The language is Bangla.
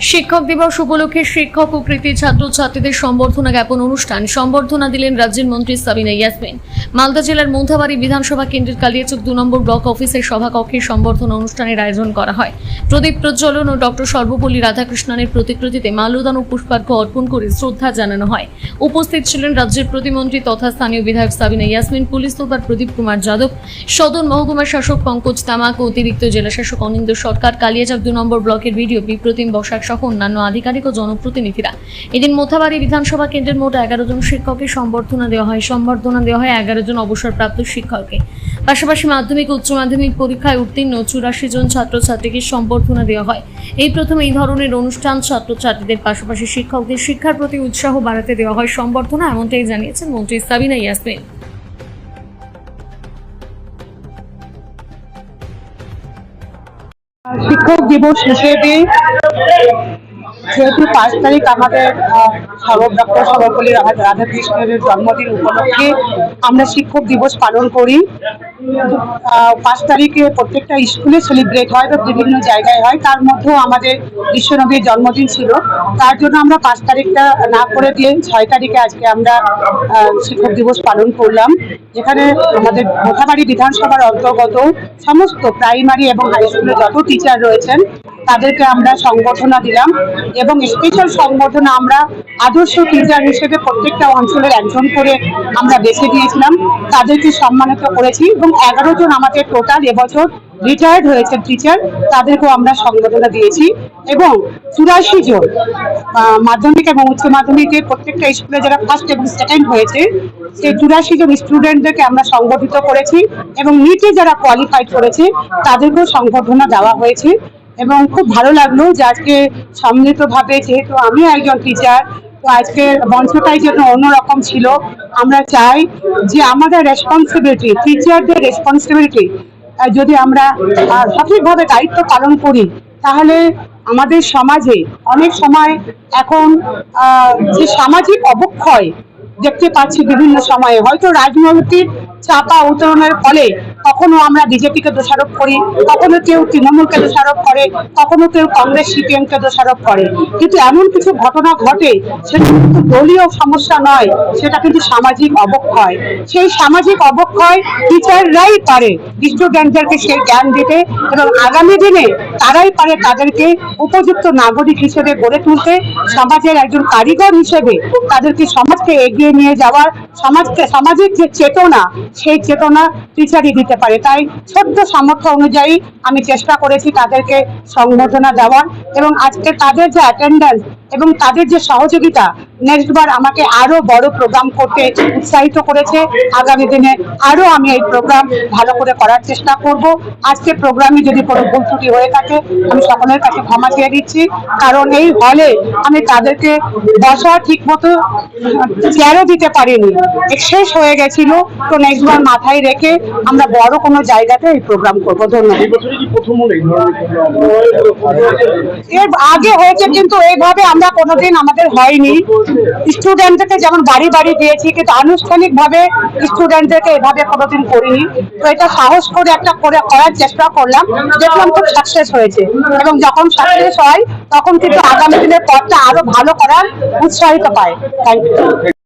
শিক্ষক দিবস উপলক্ষে শিক্ষক ও কৃতি ছাত্রছাত্রীদের সম্বর্ধনা জ্ঞাপন অনুষ্ঠান সম্বর্ধনা দিলেন রাজ্যের মন্ত্রী সাবিনা ইয়াসমিন। মালদা জেলার মৌধাবাড়ি বিধানসভা কেন্দ্রের কালিয়াচক দু নম্বর ব্লক অফিসের সভাকক্ষে সম্বর্ধনা অনুষ্ঠানের আয়োজন করা হয়। প্রদীপ প্রজ্বলন ও ডক্টর সর্বপল্লী রাধাকৃষ্ণনের প্রতিকৃতিতে মাল্যদান ও পুষ্পার্ঘ্য অর্পণ করে শ্রদ্ধা জানানো হয়। উপস্থিত ছিলেন রাজ্যের প্রতিমন্ত্রী তথা স্থানীয় বিধায়ক সাবিনা ইয়াসমিন, পুলিশ সুপার প্রদীপ কুমার যাদব সদর মহকুমা শাসক পঙ্কজ তামাক অতিরিক্ত জেলাশাসক অনিন্দ সরকার। কালিয়াচক দু নম্বর ব্লকের ভিডিও বিপ্রতিম বসাক সহ অন্যান্য আধিকারিক ও জনপ্রতিনিধিরা। এদিন মোথাবাড়ি বিধানসভা কেন্দ্রের মোট এগারো জন শিক্ষককে সম্বর্ধনা দেওয়া হয়। সম্বর্ধনা দেওয়া হয় এগারো জন অবসরপ্রাপ্ত শিক্ষককে। পাশাপাশি মাধ্যমিক উচ্চ মাধ্যমিক পরীক্ষায় উত্তীর্ণ চুরাশি জন ছাত্রছাত্রীকে সম্বর্ধনা দেওয়া হয়। এই প্রথম এই ধরনের অনুষ্ঠান ছাত্রছাত্রীদের পাশাপাশি শিক্ষকদের শিক্ষার প্রতি উৎসাহ বাড়াতে দেওয়া হয় সম্বর্ধনা, এমনটাই জানিয়েছেন মন্ত্রী সাবিনা ইয়াসমিন। শিক্ষক দিবস হিসেবে Thank you. যেহেতু পাঁচ তারিখ আমাদের আহ, সর্ব ডক্টর সর্বপল্লী রাধা- রাধাকৃষ্ণের জন্মদিন উপলক্ষে আমরা শিক্ষক দিবস পালন করি। পাঁচ তারিখে প্রত্যেকটা স্কুলে সেলিব্রেট হয় বা বিভিন্ন জায়গায় হয়। তার মধ্যেও আমাদের বিশ্বনবীর জন্মদিন ছিল। তার জন্য আমরা পাঁচ তারিখটা না করে দিয়ে ছয় তারিখে আজকে আমরা শিক্ষক দিবস পালন করলাম। যেখানে আমাদের মোথাবাড়ি বিধানসভার অন্তর্গত সমস্ত প্রাইমারি এবং হাই স্কুলের যত টিচার রয়েছেন তাদেরকে আমরা সংগঠনা দিলাম। এবং স্পেশাল সংবর্ধনা আমরা আদর্শ টিচার হিসেবে প্রত্যেকটা অঞ্চলের একজন করে আমরা বেছে দিয়েছিলাম। তাদেরকে সম্মানিত করেছি এবং এগারো জন আমাদের টোটাল এবছর রিটায়ার্ড হয়েছে টিচার তাদেরকেও আমরা সংবর্ধনা দিয়েছি এবং চুরাশি জন মাধ্যমিক এবং উচ্চ মাধ্যমিকের প্রত্যেকটা স্কুলে যারা ফার্স্ট এবং সেকেন্ড হয়েছে, সেই চুরাশি জন স্টুডেন্টদেরকে আমরা সংগঠিত করেছি এবং নিচে যারা কোয়ালিফাইড করেছে, তাদেরকেও সংবর্ধনা দেওয়া হয়েছে। এবং খুব ভালো লাগল যে আজকে সম্মিলিতভাবে, যেহেতু আমি একজন টিচার তো আজকের মঞ্চটাই যেন অন্যরকম ছিল। আমরা চাই যে আমাদের রেসপন্সিবিলিটি টিচারদের রেসপন্সিবিলিটি যদি আমরা সঠিকভাবে দায়িত্ব পালন করি, তাহলে আমাদের সমাজে অনেক সময় এখন যে সামাজিক অবক্ষয় দেখতে পাচ্ছি বিভিন্ন সময়ে, হয়তো রাজনৈতিক চাপা উত্তরণের ফলে কখনো আমরা বিজেপিকে দোষারোপ করি, কখনো কেউ তৃণমূলকে দোষারোপ করে, কখনো কেউ কংগ্রেস সিপিএম কে দোষারোপ করে। কিন্তু এমন কিছু ঘটনা ঘটে, সেটা কিন্তু দলীয় সমস্যা নয়, সেটা কিন্তু সামাজিক অবক্ষয়। সেই সামাজিক অবক্ষয় টিচাররাই পারে। স্টুডেন্টদেরকে সেই জ্ঞান দিতে এবং আগামী দিনে তারাই পারে তাদেরকে উপযুক্ত নাগরিক হিসেবে গড়ে তুলতে। সমাজের একজন কারিগর হিসেবে তাদেরকে সমাজকে এগিয়ে নিয়ে যাওয়ার, সমাজকে, সামাজিক যে চেতনা, সেই চেতনা টিচারই দিতে পারে। তাই ছোট্ট সামর্থ্য অনুযায়ী আমি চেষ্টা করেছি তাদেরকে সংবর্ধনা দেওয়ার এবং আজকে তাদের যে অ্যাটেন্ডেন্স এবং তাদের যে সহযোগিতা নেক্সট বার আমাকে আরও বড় প্রোগ্রাম করতে উৎসাহিত করেছে। আগামী দিনে আরও আমি এই প্রোগ্রাম ভালো করে করার চেষ্টা করব। আজকে প্রোগ্রামে যদি কোনো ভুল ত্রুটি হয়ে থাকে, আমি সকলের কাছে ক্ষমা চেয়ে দিচ্ছি কারণ এই হলে আমি তাদেরকে বসা ঠিক মতো চেয়ারও দিতে পারিনি। শেষ হয়ে গেছিল, তো নেক্সট বার মাথায় রেখে আমরা বড় কোনো জায়গাতে এই প্রোগ্রাম করব। ধন্যবাদ? এর আগে হয়েছে কিন্তু এইভাবে আমরা কোনোদিন আমাদের হয়নি। স্টুডেন্টদেরকে যেমন বাড়ি বাড়ি দিয়েছি কিন্তু আনুষ্ঠানিক ভাবে স্টুডেন্টদেরকে এভাবে কোনোদিন করিনি। তো এটা সাহস করে একটা করে করার চেষ্টা করলাম। দেখলাম খুব সাকসেস হয়েছে। এবং যখন সাকসেস হয় তখন কিন্তু আগামী দিনের পথটা আরও ভালো করার উৎসাহিত পায়। Thank you